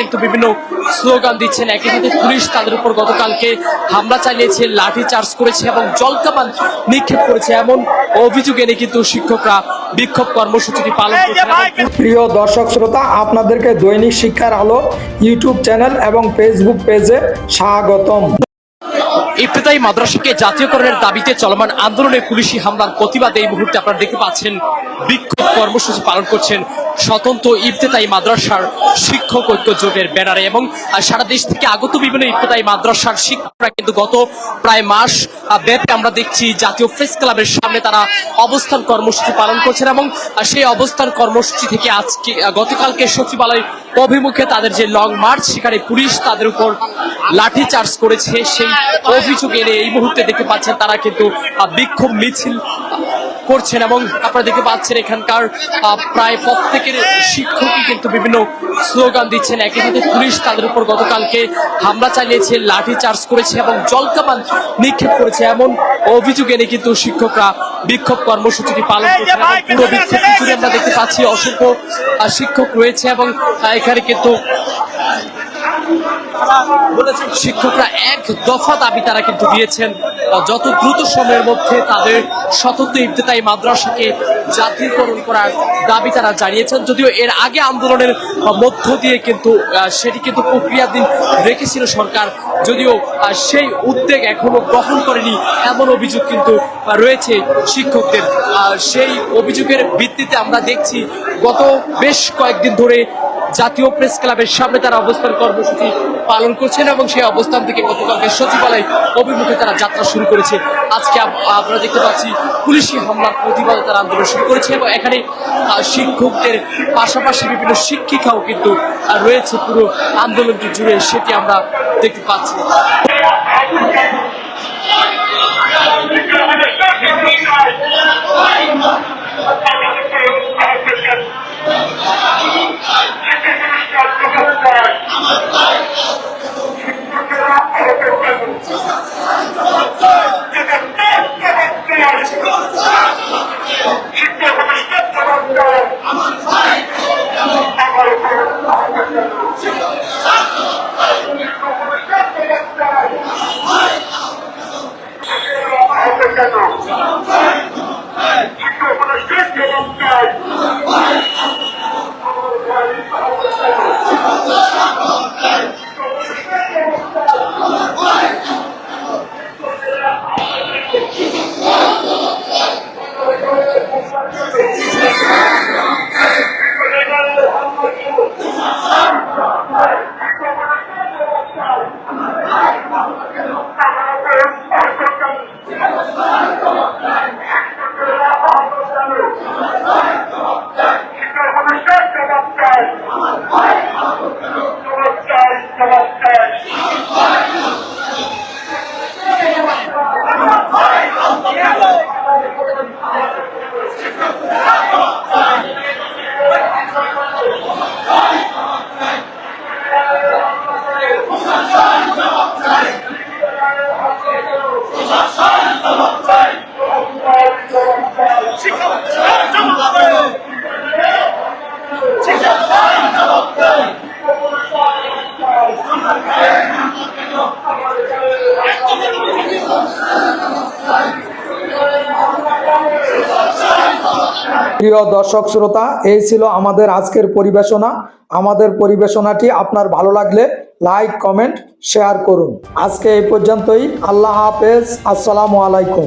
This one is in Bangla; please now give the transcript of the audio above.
কিন্তু বিভিন্ন স্লোগান দিচ্ছেন। একই সাথে পুলিশ তাদের উপর গতকালকে হামলা চালিয়েছে লাঠি চার্জ করেছে এবং জলকামান নিক্ষেপ করেছে। এমন অভিযোগ এনে কিন্তু শিক্ষকরা বিক্ষোভ কর্মসূচিটি পালন করছেন প্রিয় দর্শক শ্রোতা আপনাদেরকে দৈনিক শিক্ষার আলো ইউটিউব চ্যানেল এবং ফেসবুক পেজে স্বাগতম। ইফতেদায়ী মাদ্রাসাকে জাতীয়করণের দাবিতে চলমান আন্দোলনে পুলিশি হামলার প্রতিবাদে এই মুহূর্তে আপনারা দেখতে পাচ্ছেন, বিক্ষোভ কর্মসূচি পালন করছেন স্বতন্ত্র ইফতেদায়ী মাদ্রাসার শিক্ষক ঐক্য জোটের ব্যানারে এবং সারা দেশ থেকে আগত বিভিন্ন ইফতেদায়ী মাদ্রাসার শিক্ষকরা কিন্তু গত প্রায় মাস ব্যাপী আমরা দেখছি জাতীয় প্রেস ক্লাবের সামনে তারা অবস্থান কর্মসূচি পালন করছেন এবং সেই অবস্থান কর্মসূচি থেকে আজকে গতকালকে সচিবালয় অভিমুখে তাদের যে লং মার্চ সেখানে পুলিশ তাদের উপর লাঠি চার্জ করেছে। সেই অভিযোগ এনে এই মুহূর্তে দেখতে পাচ্ছেন তারা কিন্তু বিক্ষোভ মিছিল করছেন এবং আপনারা দেখতে পাচ্ছেন এখানকার প্রায় প্রত্যেকের শিক্ষকই কিন্তু বিভিন্ন স্লোগান দিচ্ছেন। একই সাথে পুলিশ তাদের উপর গতকালকে হামলা চালিয়েছে, লাঠি চার্জ করেছে এবং জলকামান নিক্ষেপ করেছে। এমন অভিযোগ এনে কিন্তু শিক্ষকরা বিক্ষোভ কর্মসূচিটি পালন করছে এবং পুরো বিক্ষোভ আমরা দেখতে পাচ্ছি অসংখ্য শিক্ষক রয়েছে এবং এখানে কিন্তু শিক্ষকরা এক দফা দাবি তারা কিন্তু দিয়েছেন যত দ্রুত সময়ের মধ্যে তাদের স্বতন্ত্র ইবতেদায়ী মাদ্রাসাকে জাতীয়করণ করার দাবি তারা জানিয়েছেন। যদিও এর আগে আন্দোলনের মধ্য দিয়ে কিন্তু সেটি কিন্তু প্রক্রিয়াধীন রেখেছিল সরকার, যদিও সেই উদ্যোগ এখনও গ্রহণ করেনি এমন অভিযোগ কিন্তু রয়েছে শিক্ষকদের। সেই অভিযোগের ভিত্তিতে আমরা দেখছি, গত বেশ কয়েকদিন ধরে জাতীয় প্রেস ক্লাবের সামনে তারা অবস্থান কর্মসূচি পালন করছেন এবং সেই অবস্থান থেকে গতকালকে সচিবালয় অভিমুখে তারা যাত্রা শুরু করেছে। আজকে আমরা দেখতে পাচ্ছি পুলিশি হামলার প্রতিবাদে তারা আন্দোলন শুরু করেছে এবং এখানে শিক্ষকদের পাশাপাশি বিভিন্ন শিক্ষিকাও কিন্তু রয়েছে। পুরো আন্দোলনটি জুড়ে সেটি আমরা দেখতে পাচ্ছি। All right. প্রিয় দর্শক শ্রোতা, এই ছিল আমাদের আজকের পরিবেশনা। আমাদের পরিবেশনাটি আপনার ভালো লাগলে লাইক কমেন্ট শেয়ার করুন। আজকে এই পর্যন্তই। আল্লাহ হাফেজ। আসসালামু আলাইকুম।